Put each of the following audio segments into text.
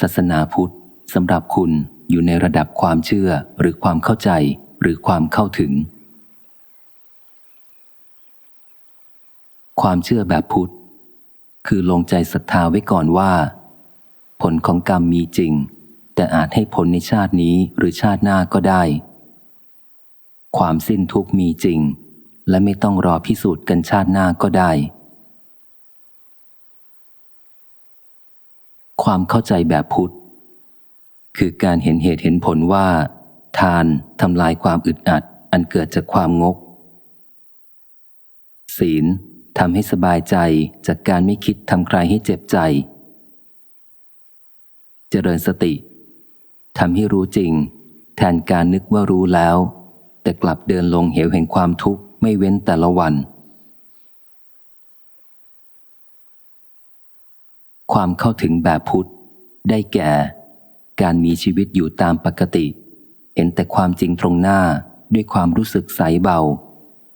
ศาสนาพุทธสำหรับคุณอยู่ในระดับความเชื่อหรือความเข้าใจหรือความเข้าถึง ความเชื่อแบบพุทธ คือลงใจศรัทธาไว้ก่อนว่า ผลของกรรมมีจริง แต่อาจให้ผลในชาตินี้หรือชาติหน้าก็ได้ ความสิ้นทุกข์มีจริง และไม่ต้องรอพิสูจน์กันชาติหน้าก็ได้ ความเข้าใจแบบพุทธ คือการเห็นเหตุเห็นผลว่า ทานทำลายความอึดอัด อันเกิดจากความงก ศีลทำให้สบายใจจากการไม่คิดทำใครให้เจ็บใจ เจริญสติทำให้รู้จริง แทนการนึกว่ารู้แล้ว แต่กลับเดินลงเหวแห่งความทุกข์ไม่เว้นแต่ละวัน ความเข้าถึงแบบพุทธ ได้แก่ การมีชีวิตอยู่ตามปกติ เห็นแต่ความจริงตรงหน้าด้วยความรู้สึกใสเบา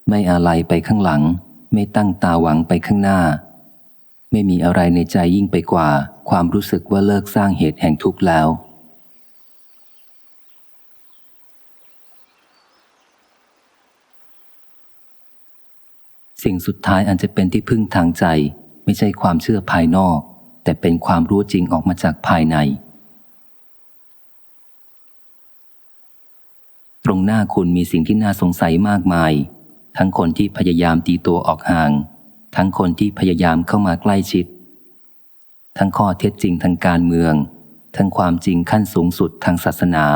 ไม่อะไรไปข้างหลัง ไม่ตั้งตาหวังไปข้างหน้า ไม่มีอะไรในใจยิ่งไปกว่า ความรู้สึกว่าเลิกสร้างเหตุแห่งทุกข์แล้ว สิ่งสุดท้ายอันจะเป็นที่พึ่งทางใจไม่ใช่ความเชื่อภายนอก แต่เป็นความรู้จริงออกมาจากภายใน ตรงหน้าคุณมีสิ่งที่น่าสงสัยมากมาย ทั้งคนที่พยายามตีตัวออกห่าง ทั้งคนที่พยายามเข้ามาใกล้ชิด ทั้งข้อเท็จจริงทางการเมือง ทั้งความจริงขั้นสูงสุดทางศาสนา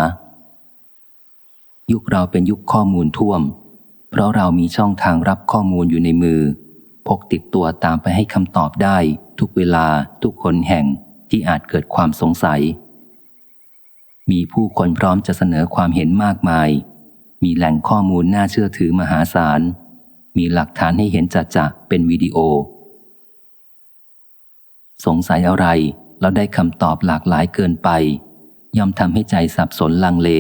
ยุคเราเป็นยุคข้อมูลท่วม เพราะเรามีช่องทางรับข้อมูลอยู่ในมือ พกติดตัวตามไปให้คำตอบได้ทุกเวลาทุกคนแห่งที่อาจเกิดความสงสัย มีผู้คนพร้อมจะเสนอความเห็นมากมาย มีแหล่งข้อมูลน่าเชื่อถือมหาศาล มีหลักฐานให้เห็นจัดจะเป็นวิดีโอ สงสัยอะไรแล้วได้คำตอบหลากหลายเกินไป ย่อมทำให้ใจสับสนลังเล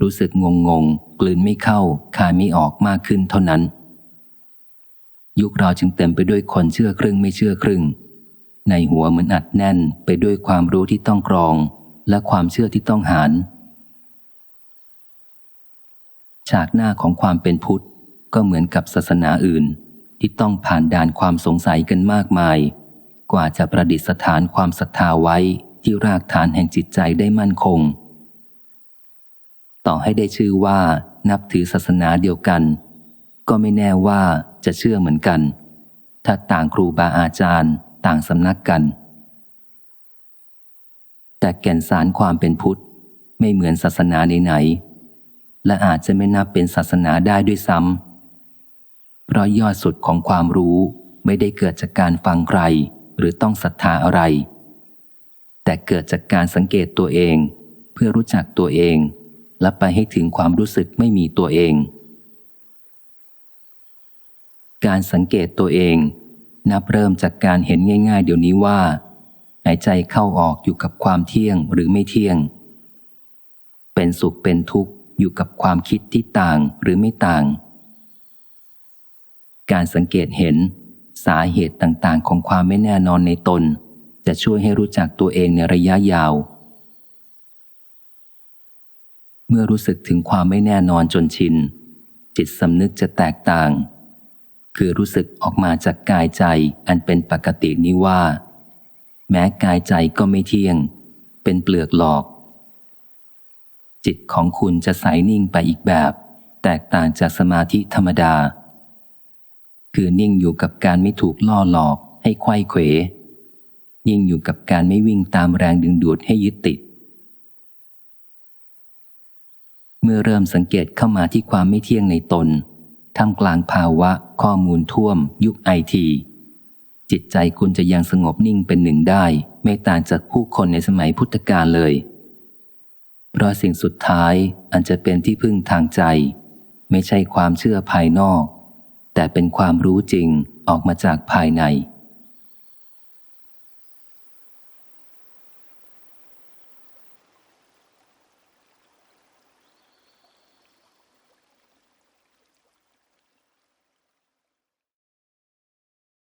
รู้สึกงงงกลืนไม่เข้าคายไม่ออกมากขึ้นเท่านั้น ยุคเราจึงเต็มไปด้วยคนเชื่อครึ่งไม่เชื่อครึ่ง ในหัวเหมือนอัดแน่นไปด้วยความรู้ที่ต้องกรอง และความเชื่อที่ต้องหารฉากหน้าของความเป็นพุทธก็เหมือนกับศาสนาอื่น ที่ต้องผ่านด่านความสงสัยกันมากมาย กว่าจะประดิษฐานความศรัทธาไว้ที่รากฐานแห่งจิตใจได้มั่นคง ต่อให้ได้ชื่อว่านับถือศาสนาเดียวกัน ก็ไม่แน่ว่า จะเชื่อเหมือนกัน ถ้าต่างครูบาอาจารย์ ต่างสำนักกัน แต่แก่นสารความเป็นพุทธไม่เหมือนศาสนาไหนๆและอาจจะไม่นับเป็นศาสนาได้ด้วยซ้ำเพราะยอดสุดของความรู้ไม่ได้เกิดจากการฟังใครหรือต้องศรัทธาอะไร แต่เกิดจากการสังเกตตัวเอง เพื่อรู้จักตัวเอง และไปให้ถึงความรู้สึกไม่มีตัวเอง การสังเกตตัวเอง นับเริ่มจากการเห็นง่าย ๆ เดี๋ยวนี้ว่าหายใจเข้าออกอยู่กับความเที่ยงหรือไม่เที่ยง เป็นสุขเป็นทุกข์อยู่กับความคิดที่ต่างหรือไม่ต่าง การสังเกตเห็นสาเหตุต่างๆ ของความไม่แน่นอนในตน จะช่วยให้รู้จักตัวเองในระยะยาว เมื่อรู้สึกถึงความไม่แน่นอนจนชิน จิตสำนึกจะแตกต่าง คือรู้สึกออกมาจากกายใจอันเป็นปกตินี้ว่า แม้กายใจก็ไม่เที่ยง เป็นเปลือกหลอก จิตของคุณจะใสนิ่งไปอีกแบบ แตกต่างจากสมาธิธรรมดา คือนิ่งอยู่กับการไม่ถูกล่อหลอกให้ไขว้เขวยิ่งอยู่กับการไม่วิ่งตามแรงดึงดูดให้ยึดติด เมื่อเริ่มสังเกตเข้ามาที่ความไม่เที่ยงในตน ท่ามกลางภาวะข้อมูลท่วม ยุคไอที จิตใจคุณจะยังสงบนิ่งเป็นหนึ่งได้ ไม่ต่างจากผู้คนในสมัยพุทธกาลเลย เพราะสิ่งสุดท้ายอันจะเป็นที่พึ่งทางใจ ไม่ใช่ความเชื่อภายนอก แต่เป็นความรู้จริงออกมาจากภายใน